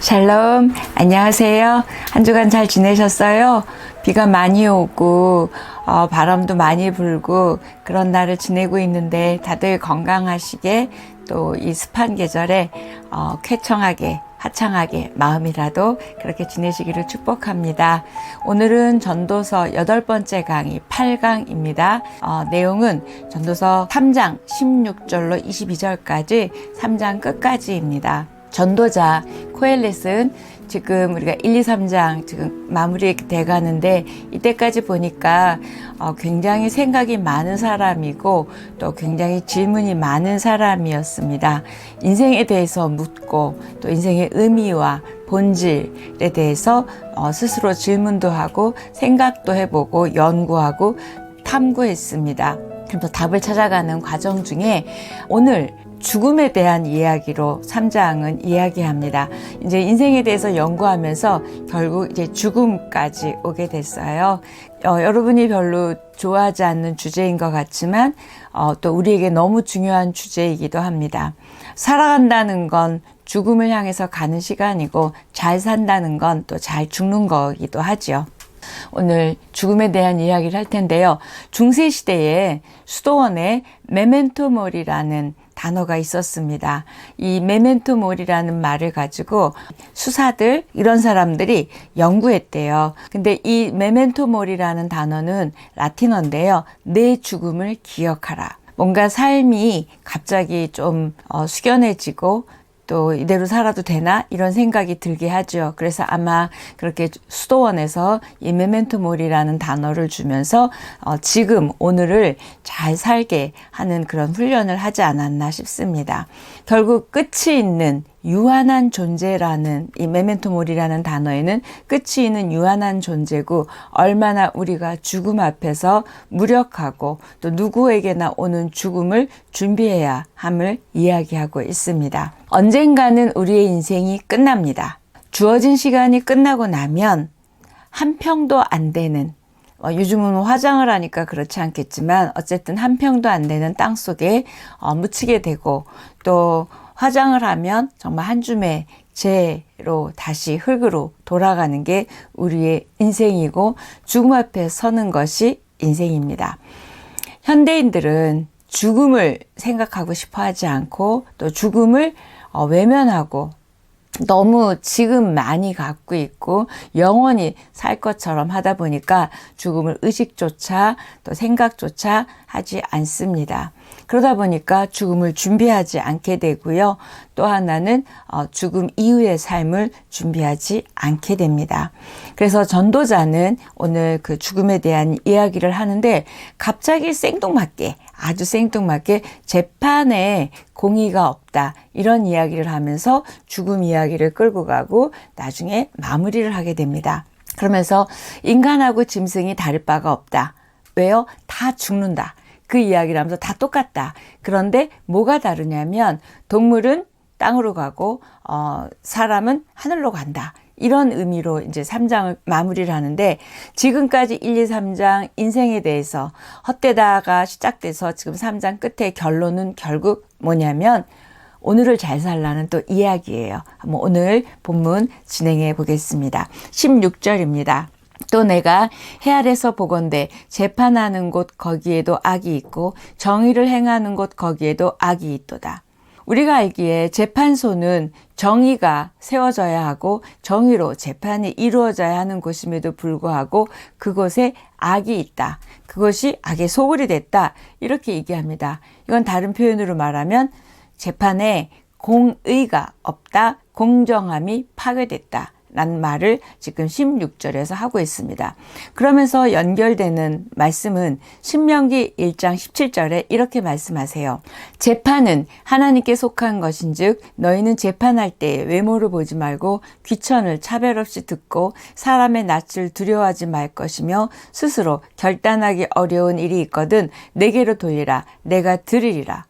샬롬, 안녕하세요. 한 주간 잘 지내셨어요? 비가 많이 오고, 어, 바람도 많이 불고, 그런 날을 지내고 있는데, 다들 건강하시게, 또 이 습한 계절에, 어, 쾌청하게, 화창하게, 마음이라도 그렇게 지내시기를 축복합니다. 오늘은 전도서 여덟 번째 강의 8강입니다. 어, 내용은 전도서 3장 16절로 22절까지 3장 끝까지입니다. 전도자 코엘렛은 지금 우리가 1, 2, 3장 지금 마무리 돼 가는데 이때까지 보니까 어, 굉장히 생각이 많은 사람이고 또 굉장히 질문이 많은 사람이었습니다. 인생에 대해서 묻고 또 인생의 의미와 본질에 대해서 어, 스스로 질문도 하고 생각도 해보고 연구하고 탐구했습니다. 그래서 답을 찾아가는 과정 중에 오늘 죽음에 대한 이야기로 3장은 이야기합니다. 이제 인생에 대해서 연구하면서 결국 이제 죽음까지 오게 됐어요. 어, 여러분이 별로 좋아하지 않는 주제인 것 같지만 어, 또 우리에게 너무 중요한 주제이기도 합니다. 살아간다는 건 죽음을 향해서 가는 시간이고 잘 산다는 건 또 잘 죽는 거기도 하지요. 오늘 죽음에 대한 이야기를 할 텐데요. 중세 시대에 수도원에 메멘토몰이라는 단어가 있었습니다. 이 메멘토 몰이라는 말을 가지고 수사들 이런 사람들이 연구했대요. 근데 이 메멘토 몰이라는 단어는 라틴어인데요. 내 죽음을 기억하라. 뭔가 삶이 갑자기 좀 어, 숙연해지고 또 이대로 살아도 되나 이런 생각이 들게 하죠. 그래서 아마 그렇게 수도원에서 이 메멘토몰이라는 단어를 주면서 어, 지금 오늘을 잘 살게 하는 그런 훈련을 하지 않았나 싶습니다. 결국 끝이 있는 유한한 존재라는 이 메멘토몰이라는 단어에는 끝이 있는 유한한 존재고 얼마나 우리가 죽음 앞에서 무력하고 또 누구에게나 오는 죽음을 준비해야 함을 이야기하고 있습니다. 언젠가는 우리의 인생이 끝납니다. 주어진 시간이 끝나고 나면 한 평도 안 되는 어, 요즘은 화장을 하니까 그렇지 않겠지만 어쨌든 한 평도 안 되는 땅 속에 어, 묻히게 되고 또 화장을 하면 정말 한 줌의 재로 다시 흙으로 돌아가는 게 우리의 인생이고 죽음 앞에 서는 것이 인생입니다. 현대인들은 죽음을 생각하고 싶어 하지 않고 또 죽음을 어, 외면하고 너무 지금 많이 갖고 있고 영원히 살 것처럼 하다 보니까 죽음을 의식조차 또 생각조차 하지 않습니다. 그러다 보니까 죽음을 준비하지 않게 되고요. 또 하나는 어, 죽음 이후의 삶을 준비하지 않게 됩니다. 그래서 전도자는 오늘 그 죽음에 대한 이야기를 하는데 갑자기 생뚱맞게 아주 생뚱맞게 재판에 공의가 없다. 이런 이야기를 하면서 죽음 이야기를 끌고 가고 나중에 마무리를 하게 됩니다. 그러면서 인간하고 짐승이 다를 바가 없다. 왜요? 다 죽는다. 그 이야기를 하면서 다 똑같다. 그런데 뭐가 다르냐면 동물은 땅으로 가고 어, 사람은 하늘로 간다. 이런 의미로 이제 3장을 마무리를 하는데 지금까지 1, 2, 3장 인생에 대해서 헛되다가 시작돼서 지금 3장 끝에 결론은 결국 뭐냐면 오늘을 잘 살라는 또 이야기예요. 한번 오늘 본문 진행해 보겠습니다. 16절입니다. 또 내가 해 아래서 보건대 재판하는 곳 거기에도 악이 있고 정의를 행하는 곳 거기에도 악이 있도다. 우리가 알기에 재판소는 정의가 세워져야 하고 정의로 재판이 이루어져야 하는 곳임에도 불구하고 그곳에 악이 있다. 그것이 악의 소굴이 됐다. 이렇게 얘기합니다. 이건 다른 표현으로 말하면 재판에 공의가 없다. 공정함이 파괴됐다. 라는 말을 지금 16절에서 하고 있습니다. 그러면서 연결되는 말씀은 신명기 1장 17절에 이렇게 말씀하세요. 재판은 하나님께 속한 것인즉 너희는 재판할 때 외모를 보지 말고 귀천을 차별 없이 듣고 사람의 낯을 두려워하지 말 것이며 스스로 결단하기 어려운 일이 있거든 내게로 돌리라 내가 들으리라.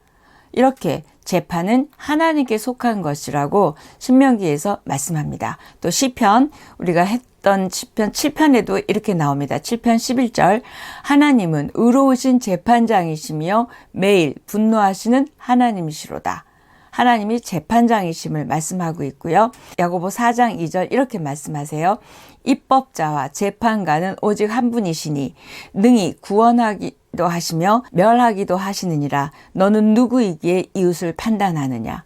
이렇게 재판은 하나님께 속한 것이라고 신명기에서 말씀합니다. 또 시편 우리가 했던 시편 7편에도 이렇게 나옵니다. 7편 11절 하나님은 의로우신 재판장이시며 매일 분노하시는 하나님이시로다. 하나님이 재판장이심을 말씀하고 있고요. 야고보 4장 2절 이렇게 말씀하세요. 입법자와 재판관은 오직 한 분이시니 능히 구원하기 도 하시며 멸하기도 하시느니라. 너는 누구이기에 이웃을 판단하느냐?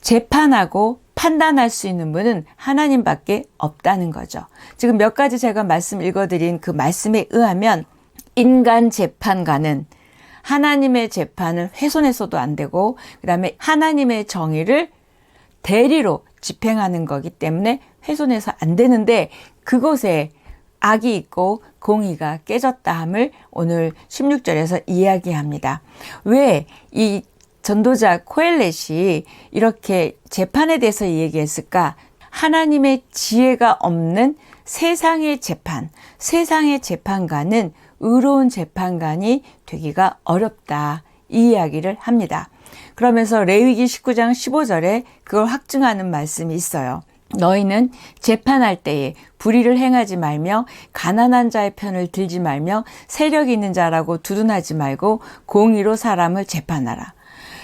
재판하고 판단할 수 있는 분은 하나님밖에 없다는 거죠. 지금 몇 가지 제가 말씀 읽어드린 그 말씀에 의하면 인간 재판관은 하나님의 재판을 훼손해서도 안 되고 그다음에 하나님의 정의를 대리로 집행하는 거기 때문에 훼손해서 안 되는데 그곳에 악이 있고 공의가 깨졌다 함을 오늘 16절에서 이야기합니다. 왜 이 전도자 코엘렛이 이렇게 재판에 대해서 얘기했을까? 하나님의 지혜가 없는 세상의 재판, 세상의 재판관은 의로운 재판관이 되기가 어렵다. 이 이야기를 합니다. 그러면서 레위기 19장 15절에 그걸 확증하는 말씀이 있어요. 너희는 재판할 때에 불의를 행하지 말며 가난한 자의 편을 들지 말며 세력 있는 자라고 두둔하지 말고 공의로 사람을 재판하라.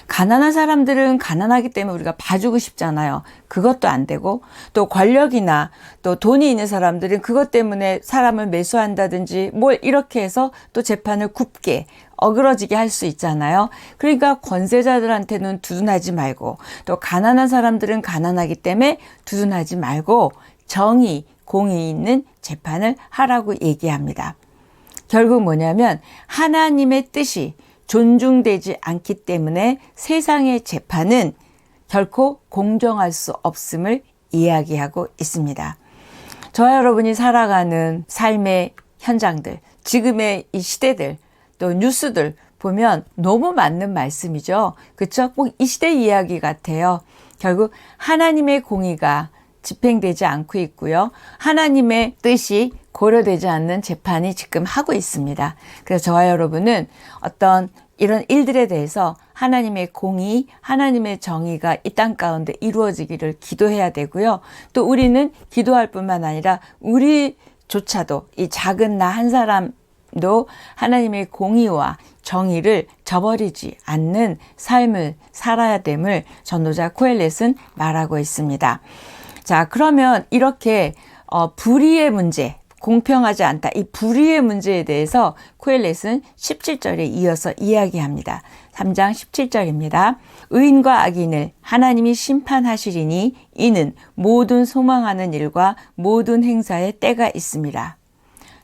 가난한 사람들은 가난하기 때문에 우리가 봐주고 싶잖아요. 그것도 안 되고 또 권력이나 또 돈이 있는 사람들은 그것 때문에 사람을 매수한다든지 뭘 이렇게 해서 또 재판을 굽게 어그러지게 할 수 있잖아요. 그러니까 권세자들한테는 두둔하지 말고 또 가난한 사람들은 가난하기 때문에 두둔하지 말고 정의, 공의 있는 재판을 하라고 얘기합니다. 결국 뭐냐면 하나님의 뜻이 존중되지 않기 때문에 세상의 재판은 결코 공정할 수 없음을 이야기하고 있습니다. 저와 여러분이 살아가는 삶의 현장들, 지금의 이 시대들, 또 뉴스들 보면 너무 맞는 말씀이죠. 그쵸? 꼭 이 시대 이야기 같아요. 결국 하나님의 공의가 집행되지 않고 있고요. 하나님의 뜻이 고려되지 않는 재판이 지금 하고 있습니다. 그래서 저와 여러분은 어떤 이런 일들에 대해서 하나님의 공의, 하나님의 정의가 이 땅 가운데 이루어지기를 기도해야 되고요. 또 우리는 기도할 뿐만 아니라 우리조차도 이 작은 나 한 사람 도 하나님의 공의와 정의를 저버리지 않는 삶을 살아야 됨을 전도자 코엘렛은 말하고 있습니다. 자, 그러면 이렇게 어, 불의의 문제, 공평하지 않다. 이 불의의 문제에 대해서 코엘렛은 17절에 이어서 이야기합니다. 3장 17절입니다. 의인과 악인을 하나님이 심판하시리니 이는 모든 소망하는 일과 모든 행사에 때가 있습니다.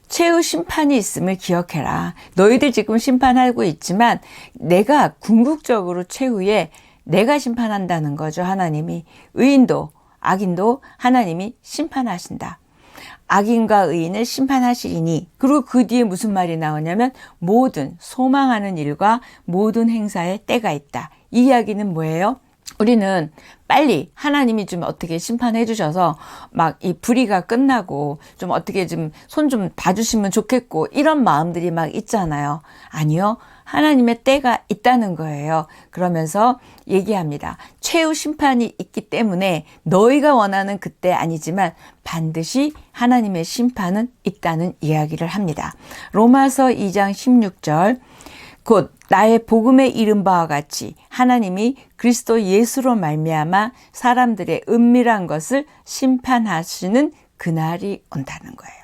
최후 심판이 있음을 기억해라. 너희들 지금 심판하고 있지만 내가 궁극적으로 최후에 내가 심판한다는 거죠. 하나님이. 의인도 악인도 하나님이 심판하신다. 악인과 의인을 심판하시리니 그리고 그 뒤에 무슨 말이 나오냐면 모든 소망하는 일과 모든 행사에 때가 있다. 이 이야기는 뭐예요? 우리는 빨리 하나님이 좀 어떻게 심판해 주셔서 막 이 불의가 끝나고 좀 어떻게 좀손좀 봐주시면 좋겠고 이런 마음들이 막 있잖아요. 아니요. 하나님의 때가 있다는 거예요. 그러면서 얘기합니다. 최후 심판이 있기 때문에 너희가 원하는 그때 아니지만 반드시 하나님의 심판은 있다는 이야기를 합니다. 로마서 2장 16절 곧 나의 복음의 이름 바와 같이 하나님이 그리스도 예수로 말미암아 사람들의 은밀한 것을 심판하시는 그날이 온다는 거예요.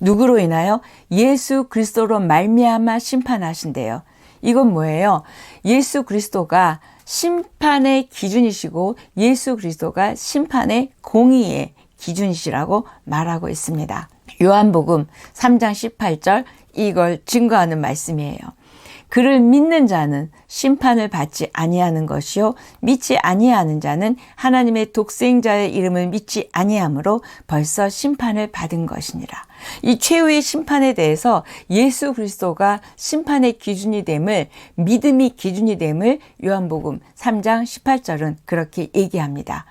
누구로 인하여 예수 그리스도로 말미암아 심판하신대요. 이건 뭐예요? 예수 그리스도가 심판의 기준이시고 예수 그리스도가 심판의 공의의 기준이시라고 말하고 있습니다. 요한복음 3장 18절 이걸 증거하는 말씀이에요. 그를 믿는 자는 심판을 받지 아니하는 것이요 믿지 아니하는 자는 하나님의 독생자의 이름을 믿지 아니하므로 벌써 심판을 받은 것이니라. 이 최후의 심판에 대해서 예수 그리스도가 심판의 기준이 됨을 믿음이 기준이 됨을 요한복음 3장 18절은 그렇게 얘기합니다.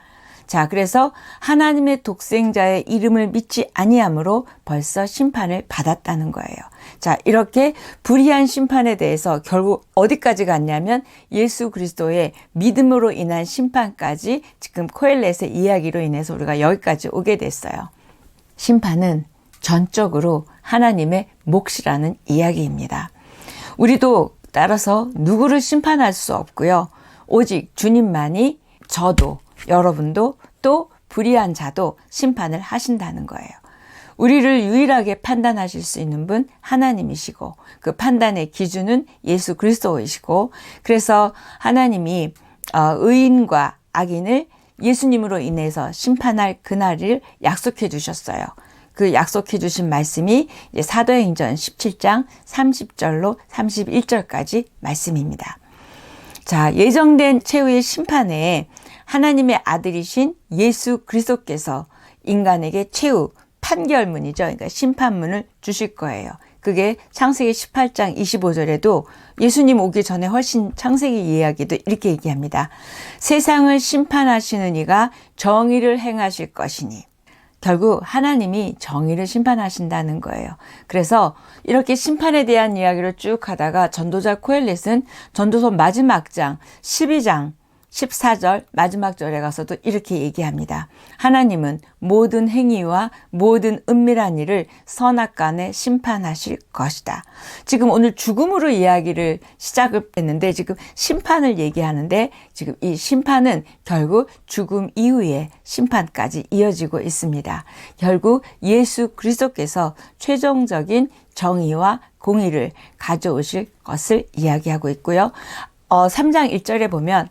자, 그래서 하나님의 독생자의 이름을 믿지 아니함으로 벌써 심판을 받았다는 거예요. 자, 이렇게 불의한 심판에 대해서 결국 어디까지 갔냐면 예수 그리스도의 믿음으로 인한 심판까지 지금 코엘렛의 이야기로 인해서 우리가 여기까지 오게 됐어요. 심판은 전적으로 하나님의 몫이라는 이야기입니다. 우리도 따라서 누구를 심판할 수 없고요. 오직 주님만이 저도 여러분도 또 불의한 자도 심판을 하신다는 거예요. 우리를 유일하게 판단하실 수 있는 분 하나님이시고 그 판단의 기준은 예수 그리스도이시고 그래서 하나님이 어, 의인과 악인을 예수님으로 인해서 심판할 그날을 약속해 주셨어요. 그 약속해 주신 말씀이 사도행전 17장 30절로 31절까지 말씀입니다. 자, 예정된 최후의 심판에 하나님의 아들이신 예수 그리스도께서 인간에게 최후 판결문이죠. 그러니까 심판문을 주실 거예요. 그게 창세기 18장 25절에도 예수님 오기 전에 훨씬 창세기 이야기도 이렇게 얘기합니다. 세상을 심판하시는 이가 정의를 행하실 것이니. 결국 하나님이 정의를 심판하신다는 거예요. 그래서 이렇게 심판에 대한 이야기를 쭉 하다가 전도자 코엘렛은 전도서 마지막 장 12장 14절 마지막 절에 가서도 이렇게 얘기합니다. 하나님은 모든 행위와 모든 은밀한 일을 선악간에 심판하실 것이다. 지금 오늘 죽음으로 이야기를 시작을 했는데 지금 심판을 얘기하는데 지금 이 심판은 결국 죽음 이후에 심판까지 이어지고 있습니다. 결국 예수 그리스도께서 최종적인 정의와 공의를 가져오실 것을 이야기하고 있고요. 어, 3장 1절에 보면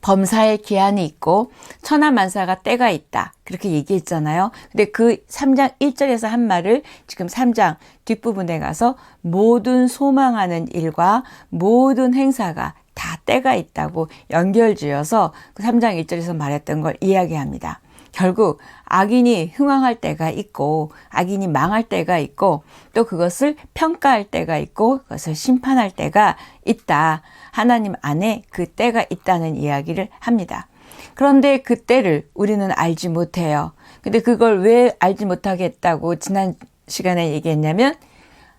범사의 기한이 있고 천하만사가 때가 있다. 그렇게 얘기했잖아요. 근데 그 3장 1절에서 한 말을 지금 3장 뒷부분에 가서 모든 소망하는 일과 모든 행사가 다 때가 있다고 연결지어서 그 3장 1절에서 말했던 걸 이야기합니다. 결국 악인이 흥황할 때가 있고 악인이 망할 때가 있고 또 그것을 평가할 때가 있고 그것을 심판할 때가 있다. 하나님 안에 그 때가 있다는 이야기를 합니다. 그런데 그 때를 우리는 알지 못해요. 근데 그걸 왜 알지 못하겠다고 지난 시간에 얘기했냐면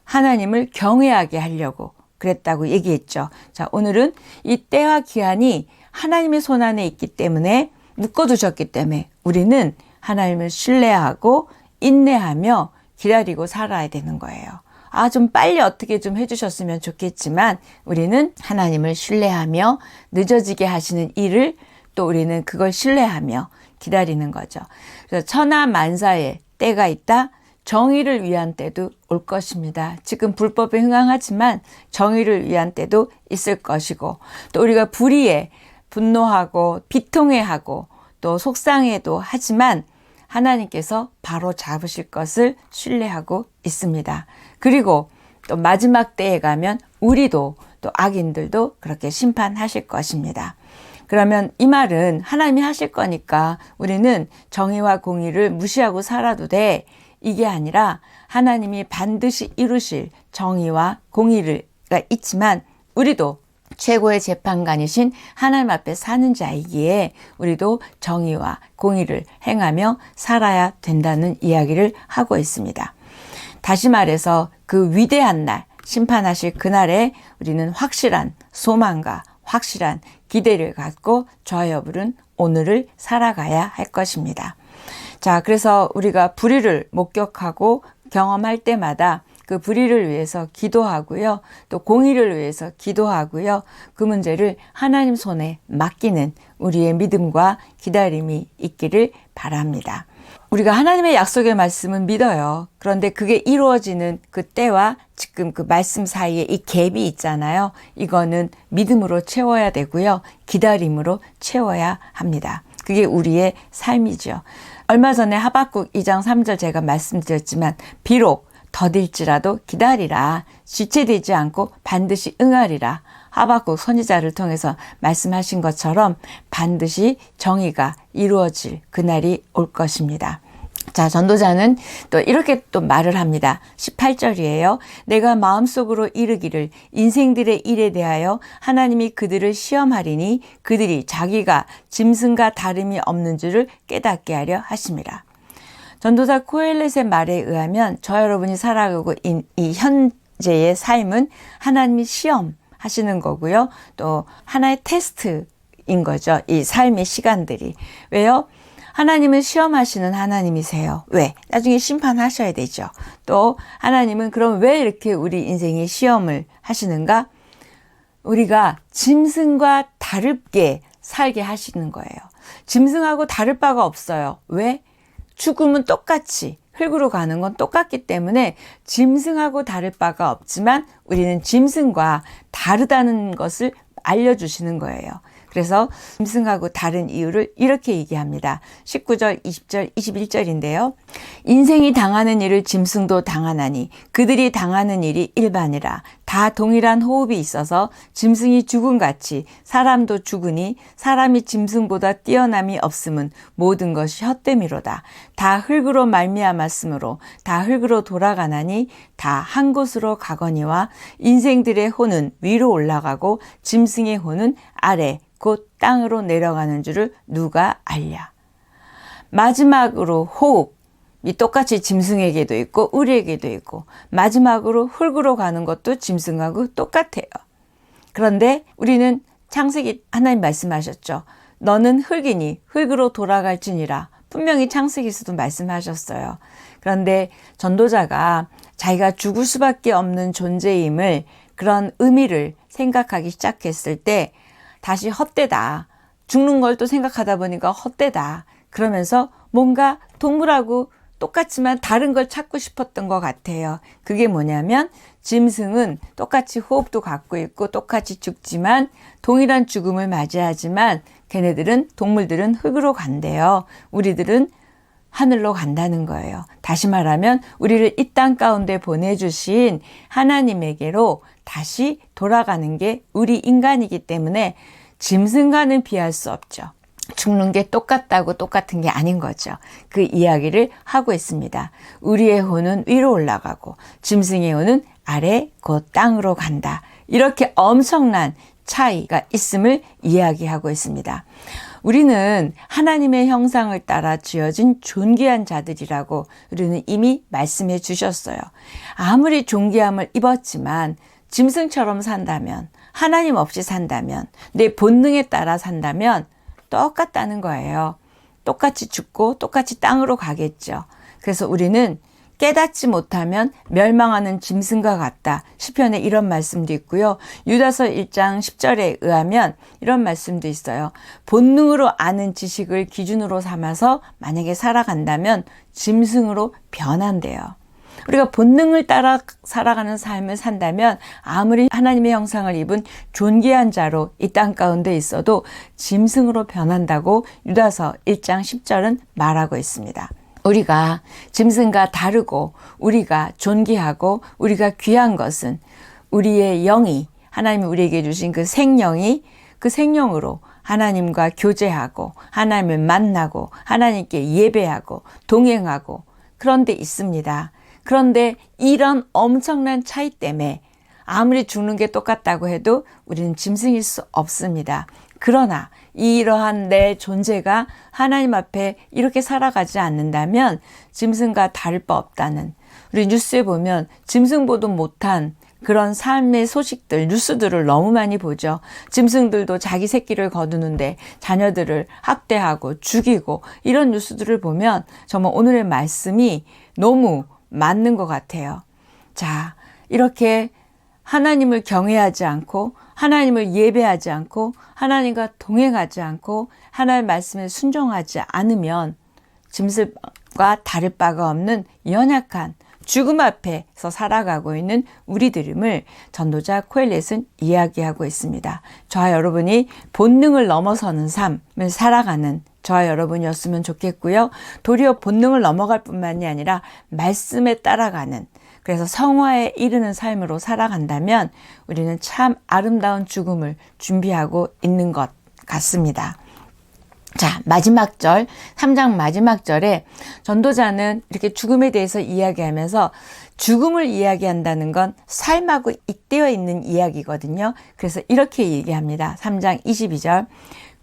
하나님을 경외하게 하려고 그랬다고 얘기했죠. 자, 오늘은 이 때와 기한이 하나님의 손 안에 있기 때문에 묶어두셨기 때문에 우리는 하나님을 신뢰하고 인내하며 기다리고 살아야 되는 거예요. 아, 좀 빨리 어떻게 좀 해주셨으면 좋겠지만 우리는 하나님을 신뢰하며 늦어지게 하시는 일을 또 우리는 그걸 신뢰하며 기다리는 거죠. 그래서 천하 만사에 때가 있다. 정의를 위한 때도 올 것입니다. 지금 불법에 흥황하지만 정의를 위한 때도 있을 것이고 또 우리가 불의에 분노하고 비통해하고 또 속상해도 하지만 하나님께서 바로 잡으실 것을 신뢰하고 있습니다. 그리고 또 마지막 때에 가면 우리도 또 악인들도 그렇게 심판하실 것입니다. 그러면 이 말은 하나님이 하실 거니까 우리는 정의와 공의를 무시하고 살아도 돼. 이게 아니라 하나님이 반드시 이루실 정의와 공의가 있지만 우리도 최고의 재판관이신 하나님 앞에 사는 자이기에 우리도 정의와 공의를 행하며 살아야 된다는 이야기를 하고 있습니다. 다시 말해서 그 위대한 날, 심판하실 그날에 우리는 확실한 소망과 확실한 기대를 갖고 저와 여러분은 오늘을 살아가야 할 것입니다. 자, 그래서 우리가 불의를 목격하고 경험할 때마다 그 불의를 위해서 기도하고요. 또 공의를 위해서 기도하고요. 그 문제를 하나님 손에 맡기는 우리의 믿음과 기다림이 있기를 바랍니다. 우리가 하나님의 약속의 말씀은 믿어요. 그런데 그게 이루어지는 그 때와 지금 그 말씀 사이에 이 갭이 있잖아요. 이거는 믿음으로 채워야 되고요. 기다림으로 채워야 합니다. 그게 우리의 삶이죠. 얼마 전에 하박국 2장 3절 제가 말씀드렸지만 비록 더딜지라도 기다리라. 지체되지 않고 반드시 응하리라. 하박국 선지자를 통해서 말씀하신 것처럼 반드시 정의가 이루어질 그날이 올 것입니다. 자, 전도자는 또 이렇게 또 말을 합니다. 18절이에요. 내가 마음속으로 이르기를 인생들의 일에 대하여 하나님이 그들을 시험하리니 그들이 자기가 짐승과 다름이 없는 줄을 깨닫게 하려 하심이라. 전도사 코엘렛의 말에 의하면 저 여러분이 살아가고 있는 이 현재의 삶은 하나님이 시험 하시는 거고요. 또 하나의 테스트인 거죠. 이 삶의 시간들이. 왜요? 하나님은 시험하시는 하나님이세요. 왜? 나중에 심판하셔야 되죠. 또 하나님은 그럼 왜 이렇게 우리 인생에 시험을 하시는가? 우리가 짐승과 다르게 살게 하시는 거예요. 짐승하고 다를 바가 없어요. 왜? 죽음은 똑같이 흙으로 가는 건 똑같기 때문에 짐승하고 다를 바가 없지만 우리는 짐승과 다르다는 것을 알려주시는 거예요. 그래서 짐승하고 다른 이유를 이렇게 얘기합니다. 19절, 20절, 21절인데요. 인생이 당하는 일을 짐승도 당하나니 그들이 당하는 일이 일반이라 다 동일한 호흡이 있어서 짐승이 죽음같이 사람도 죽으니 사람이 짐승보다 뛰어남이 없음은 모든 것이 헛됨이로다. 다 흙으로 말미암았으므로 다 흙으로 돌아가나니 다 한 곳으로 가거니와 인생들의 혼은 위로 올라가고 짐승의 혼은 아래 곧 땅으로 내려가는 줄을 누가 알랴. 마지막으로 호흡. 이 똑같이 짐승에게도 있고 우리에게도 있고 마지막으로 흙으로 가는 것도 짐승하고 똑같아요. 그런데 우리는 창세기 하나님 말씀하셨죠. 너는 흙이니 흙으로 돌아갈지니라. 분명히 창세기에서도 말씀하셨어요. 그런데 전도자가 자기가 죽을 수밖에 없는 존재임을 그런 의미를 생각하기 시작했을 때 다시 헛되다. 죽는 걸 또 생각하다 보니까 헛되다. 그러면서 뭔가 동물하고 똑같지만 다른 걸 찾고 싶었던 것 같아요. 그게 뭐냐면 짐승은 똑같이 호흡도 갖고 있고 똑같이 죽지만 동일한 죽음을 맞이하지만 걔네들은 동물들은 흙으로 간대요. 우리들은 하늘로 간다는 거예요. 다시 말하면 우리를 이 땅 가운데 보내주신 하나님에게로 다시 돌아가는 게 우리 인간이기 때문에 짐승과는 비할 수 없죠. 죽는 게 똑같다고 똑같은 게 아닌 거죠. 그 이야기를 하고 있습니다. 우리의 혼은 위로 올라가고 짐승의 혼은 아래 곧 땅으로 간다. 이렇게 엄청난 차이가 있음을 이야기하고 있습니다. 우리는 하나님의 형상을 따라 지어진 존귀한 자들이라고 우리는 이미 말씀해 주셨어요. 아무리 존귀함을 입었지만 짐승처럼 산다면 하나님 없이 산다면 내 본능에 따라 산다면 똑같다는 거예요. 똑같이 죽고 똑같이 땅으로 가겠죠. 그래서 우리는 깨닫지 못하면 멸망하는 짐승과 같다. 시편에 이런 말씀도 있고요. 유다서 1장 10절에 의하면 이런 말씀도 있어요. 본능으로 아는 지식을 기준으로 삼아서 만약에 살아간다면 짐승으로 변한대요. 우리가 본능을 따라 살아가는 삶을 산다면 아무리 하나님의 형상을 입은 존귀한 자로 이 땅 가운데 있어도 짐승으로 변한다고 유다서 1장 10절은 말하고 있습니다. 우리가 짐승과 다르고 우리가 존귀하고 우리가 귀한 것은 우리의 영이 하나님이 우리에게 주신 그 생명이 그 생명으로 하나님과 교제하고 하나님을 만나고 하나님께 예배하고 동행하고 그런 데 있습니다. 그런데 이런 엄청난 차이 때문에 아무리 죽는 게 똑같다고 해도 우리는 짐승일 수 없습니다. 그러나 이러한 내 존재가 하나님 앞에 이렇게 살아가지 않는다면 짐승과 다를 바 없다는 우리 뉴스에 보면 짐승보도 못한 그런 삶의 소식들, 뉴스들을 너무 많이 보죠. 짐승들도 자기 새끼를 거두는데 자녀들을 학대하고 죽이고 이런 뉴스들을 보면 정말 오늘의 말씀이 너무 맞는 것 같아요. 자, 이렇게 하나님을 경외하지 않고 하나님을 예배하지 않고 하나님과 동행하지 않고 하나님 말씀에 순종하지 않으면 짐승과 다를 바가 없는 연약한 죽음 앞에서 살아가고 있는 우리들임을 전도자 코엘렛은 이야기하고 있습니다. 저와 여러분이 본능을 넘어서는 삶을 살아가는 저와 여러분이었으면 좋겠고요. 도리어 본능을 넘어갈 뿐만이 아니라 말씀에 따라가는 그래서 성화에 이르는 삶으로 살아간다면 우리는 참 아름다운 죽음을 준비하고 있는 것 같습니다. 자, 마지막 절, 3장 마지막 절에 전도자는 이렇게 죽음에 대해서 이야기하면서 죽음을 이야기한다는 건 삶하고 잇대어 있는 이야기거든요. 그래서 이렇게 얘기합니다. 3장 22절.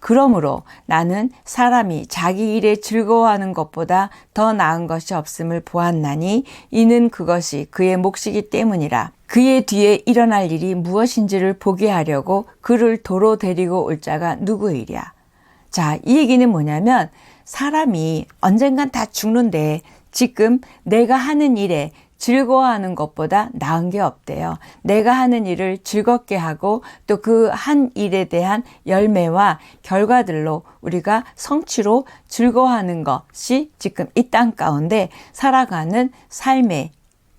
그러므로 나는 사람이 자기 일에 즐거워하는 것보다 더 나은 것이 없음을 보았나니 이는 그것이 그의 몫이기 때문이라. 그의 뒤에 일어날 일이 무엇인지를 보게 하려고 그를 도로 데리고 올 자가 누구이랴. 자, 이 얘기는 뭐냐면 사람이 언젠간 다 죽는데 지금 내가 하는 일에 즐거워하는 것보다 나은 게 없대요. 내가 하는 일을 즐겁게 하고 또 그 한 일에 대한 열매와 결과들로 우리가 성취로 즐거워하는 것이 지금 이 땅 가운데 살아가는 삶의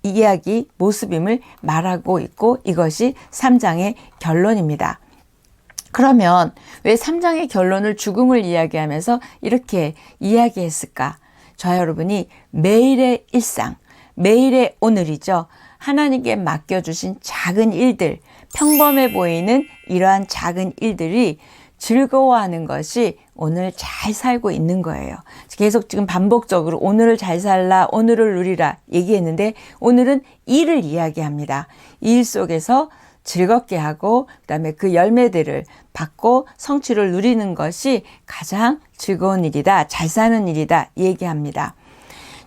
이야기 모습임을 말하고 있고 이것이 3장의 결론입니다. 그러면 왜 3장의 결론을 죽음을 이야기하면서 이렇게 이야기했을까? 저 여러분이 매일의 일상, 매일의 오늘이죠. 하나님께 맡겨주신 작은 일들, 평범해 보이는 이러한 작은 일들이 즐거워하는 것이 오늘 잘 살고 있는 거예요. 계속 지금 반복적으로 오늘을 잘 살라, 오늘을 누리라 얘기했는데 오늘은 일을 이야기합니다. 일 속에서 즐겁게 하고 그다음에 그 열매들을 받고 성취를 누리는 것이 가장 즐거운 일이다. 잘 사는 일이다. 얘기합니다.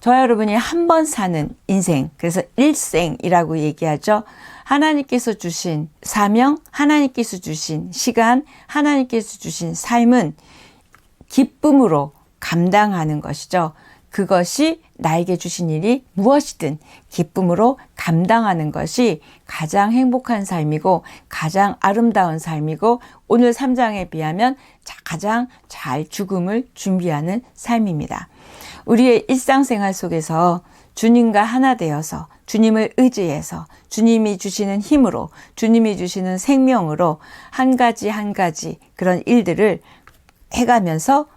저와 여러분이 한 번 사는 인생, 그래서 일생이라고 얘기하죠. 하나님께서 주신 사명, 하나님께서 주신 시간, 하나님께서 주신 삶은 기쁨으로 감당하는 것이죠. 그것이 나에게 주신 일이 무엇이든 기쁨으로 감당하는 것이 가장 행복한 삶이고 가장 아름다운 삶이고 오늘 3장에 비하면 가장 잘 죽음을 준비하는 삶입니다. 우리의 일상생활 속에서 주님과 하나 되어서 주님을 의지해서 주님이 주시는 힘으로 주님이 주시는 생명으로 한 가지 한 가지 그런 일들을 해가면서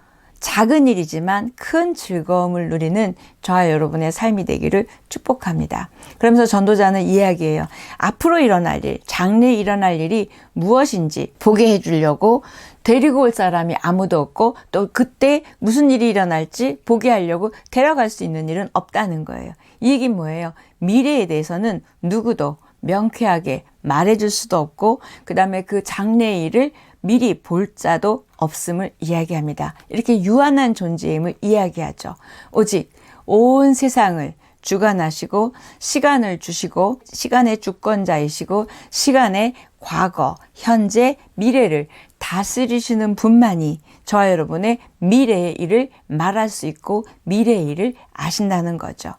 작은 일이지만 큰 즐거움을 누리는 저와 여러분의 삶이 되기를 축복합니다. 그러면서 전도자는 이야기해요. 앞으로 일어날 일, 장래에 일어날 일이 무엇인지 보게 해주려고 데리고 올 사람이 아무도 없고 또 그때 무슨 일이 일어날지 보게 하려고 데려갈 수 있는 일은 없다는 거예요. 이 얘기는 뭐예요? 미래에 대해서는 누구도 명쾌하게 말해줄 수도 없고 그 다음에 그 장래의 일을 미리 볼 자도 없음을 이야기합니다. 이렇게 유한한 존재임을 이야기하죠. 오직 온 세상을 주관하시고 시간을 주시고 시간의 주권자이시고 시간의 과거, 현재, 미래를 다스리시는 분만이 저와 여러분의 미래의 일을 말할 수 있고 미래의 일을 아신다는 거죠.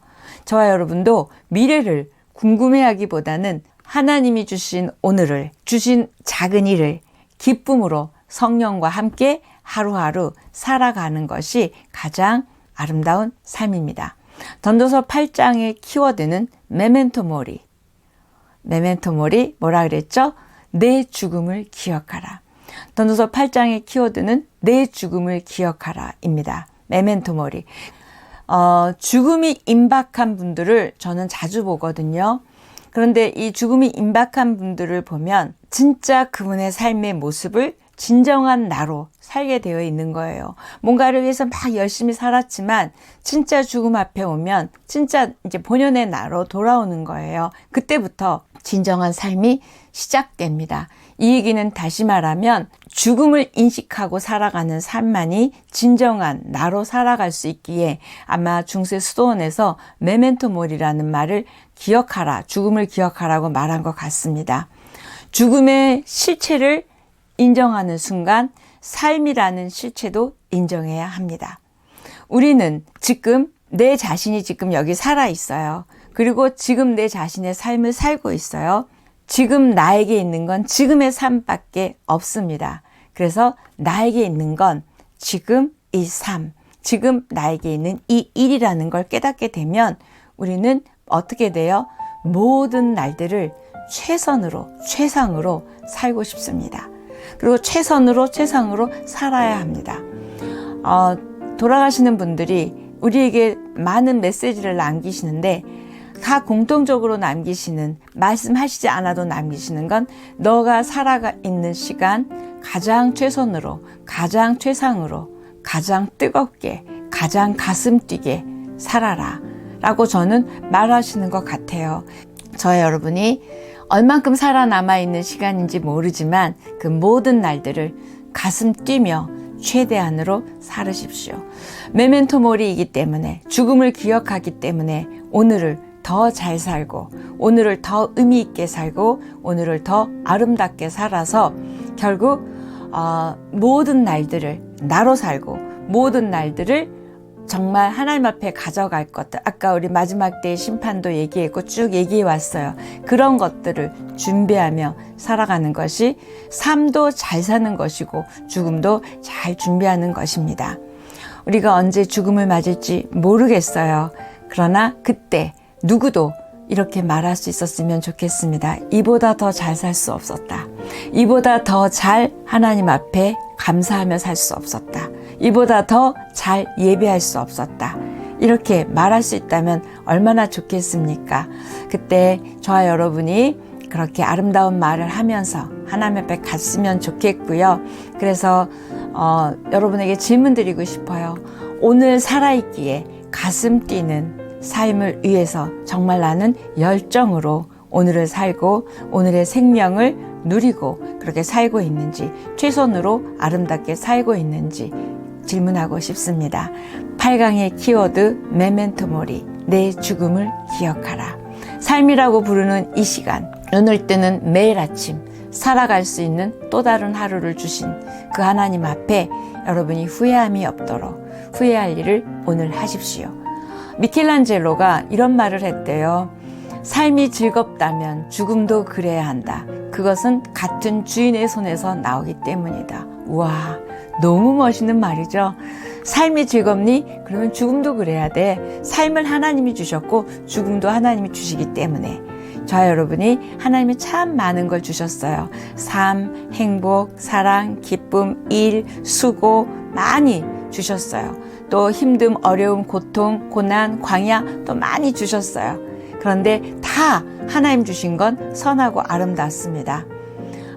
저와 여러분도 미래를 궁금해하기보다는 하나님이 주신 오늘을 주신 작은 일을 기쁨으로 성령과 함께 하루하루 살아가는 것이 가장 아름다운 삶입니다. 던도서 8장의 키워드는 메멘토 모리. 메멘토 모리 뭐라 그랬죠? 내 죽음을 기억하라. 던도서 8장의 키워드는 내 죽음을 기억하라입니다. 메멘토 모리. 어, 죽음이 임박한 분들을 저는 자주 보거든요. 그런데 이 죽음이 임박한 분들을 보면 진짜 그분의 삶의 모습을 진정한 나로 살게 되어 있는 거예요. 뭔가를 위해서 막 열심히 살았지만 진짜 죽음 앞에 오면 진짜 이제 본연의 나로 돌아오는 거예요. 그때부터 진정한 삶이 시작됩니다. 이 얘기는 다시 말하면 죽음을 인식하고 살아가는 삶만이 진정한 나로 살아갈 수 있기에 아마 중세 수도원에서 메멘토 몰이라는 말을 기억하라, 죽음을 기억하라고 말한 것 같습니다. 죽음의 실체를 인정하는 순간 삶이라는 실체도 인정해야 합니다. 우리는 지금 내 자신이 지금 여기 살아 있어요. 그리고 지금 내 자신의 삶을 살고 있어요. 지금 나에게 있는 건 지금의 삶밖에 없습니다. 그래서 나에게 있는 건 지금 이 삶, 지금 나에게 있는 이 일이라는 걸 깨닫게 되면 우리는 어떻게 돼요? 모든 날들을 최선으로, 최상으로 살고 싶습니다. 그리고 최선으로, 최상으로 살아야 합니다. 어, 돌아가시는 분들이 우리에게 많은 메시지를 남기시는데 다 공통적으로 남기시는 말씀하시지 않아도 남기시는 건 너가 살아가 있는 시간 가장 최선으로 가장 최상으로 가장 뜨겁게 가장 가슴 뛰게 살아라 라고 저는 말하시는 것 같아요. 저 여러분이 얼만큼 살아남아 있는 시간인지 모르지만 그 모든 날들을 가슴 뛰며 최대한으로 살으십시오. 메멘토 모리이기 때문에 죽음을 기억하기 때문에 오늘을 더 잘 살고 오늘을 더 의미 있게 살고 오늘을 더 아름답게 살아서 결국 어, 모든 날들을 나로 살고 모든 날들을 정말 하나님 앞에 가져갈 것들 아까 우리 마지막 때의 심판도 얘기했고 쭉 얘기해 왔어요. 그런 것들을 준비하며 살아가는 것이 삶도 잘 사는 것이고 죽음도 잘 준비하는 것입니다. 우리가 언제 죽음을 맞을지 모르겠어요. 그러나 그때 누구도 이렇게 말할 수 있었으면 좋겠습니다. 이보다 더 잘 살 수 없었다. 이보다 더 잘 하나님 앞에 감사하며 살 수 없었다. 이보다 더 잘 예배할 수 없었다. 이렇게 말할 수 있다면 얼마나 좋겠습니까? 그때 저와 여러분이 그렇게 아름다운 말을 하면서 하나님 앞에 갔으면 좋겠고요. 그래서 어, 여러분에게 질문 드리고 싶어요. 오늘 살아있기에 가슴 뛰는 삶을 위해서 정말 나는 열정으로 오늘을 살고 오늘의 생명을 누리고 그렇게 살고 있는지 최선으로 아름답게 살고 있는지 질문하고 싶습니다. 8강의 키워드 메멘토 모리 내 죽음을 기억하라. 삶이라고 부르는 이 시간 눈을 뜨는 매일 아침 살아갈 수 있는 또 다른 하루를 주신 그 하나님 앞에 여러분이 후회함이 없도록 후회할 일을 오늘 하십시오. 미켈란젤로가 이런 말을 했대요. 삶이 즐겁다면 죽음도 그래야 한다. 그것은 같은 주인의 손에서 나오기 때문이다. 와, 너무 멋있는 말이죠. 삶이 즐겁니? 그러면 죽음도 그래야 돼. 삶을 하나님이 주셨고 죽음도 하나님이 주시기 때문에. 저와 여러분이 하나님이 참 많은 걸 주셨어요. 삶, 행복, 사랑, 기쁨, 일, 수고 많이 주셨어요. 또 힘듦, 어려움, 고통, 고난, 광야 또 많이 주셨어요. 그런데 다 하나님 주신 건 선하고 아름답습니다.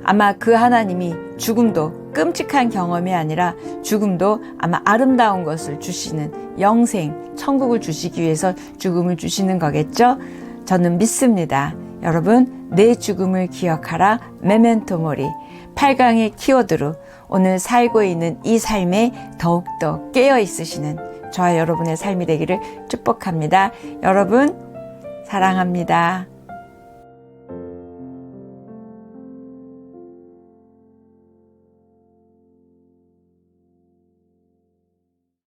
아마 그 하나님이 죽음도 끔찍한 경험이 아니라 죽음도 아마 아름다운 것을 주시는 영생, 천국을 주시기 위해서 죽음을 주시는 거겠죠? 저는 믿습니다. 여러분, 내 죽음을 기억하라. 메멘토 모리. 8강의 키워드로 오늘 살고 있는 이 삶에 더욱더 깨어 있으시는 저와 여러분의 삶이 되기를 축복합니다. 여러분, 사랑합니다.